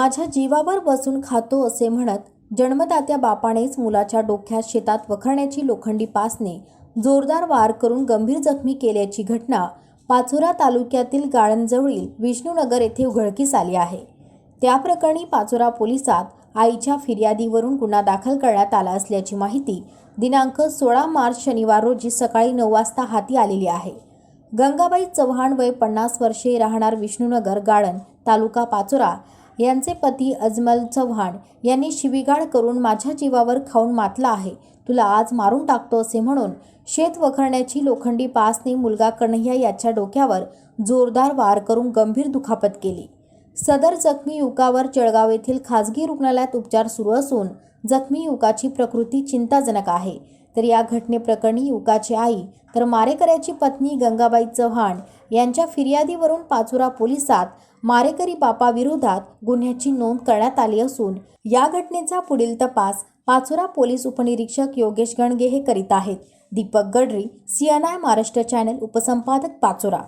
माझ्या जीवावर बसून खातो असे म्हणत जन्मदात्या बापानेच मुलाच्या डोक्यात शेतात वखरण्याची लोखंडी पासने जोरदार वार करून गंभीर जखमी केल्याची घटना पाचोरा तालुक्यातील गाळणजवळील विष्णूनगर येथे उघडकीस आली आहे. त्या प्रकरणी पाचोरा पोलिसात आईच्या फिर्यादीवरून गुन्हा दाखल करण्यात आला असल्याची माहिती दिनांक सोळा मार्च शनिवार रोजी सकाळी नऊ वाजता हाती आलेली आहे. गंगाबाई चव्हाण वय पन्नास वर्षे राहणार विष्णूनगर गाळण तालुका पाचोरा यांचे पती अजमल चव्हाण यांनी शिवीगाळ करून माझ्या जीवावर खाऊन मातला आहे. तुला आज मारून टाकतो असे म्हणून शेत वखरण्याची लोखंडी पासने मुलगा कन्हैया याच्या डोक्यावर जोरदार वार करून गंभीर दुखापत केली. सदर जखमी युवकावर जळगाव येथील खासगी रुग्णालयात उपचार सुरू असून जखमी युवकाची प्रकृती चिंताजनक आहे. तर या घटनेप्रकरणी युवकाची आई तर मारेकऱ्याची पत्नी गंगाबाई चव्हाण यांच्या फिर्यादीवरून पाचोरा पोलिसात मारेकरी बापाविरोधात गुन्ह्याची नोंद करण्यात आली असून या घटनेचा पुढील तपास पाचोरा पोलीस उपनिरीक्षक योगेश गणगे हे करीत आहेत. दीपक गडरी सीएनआय महाराष्ट्र चॅनल उपसंपादक पाचोरा.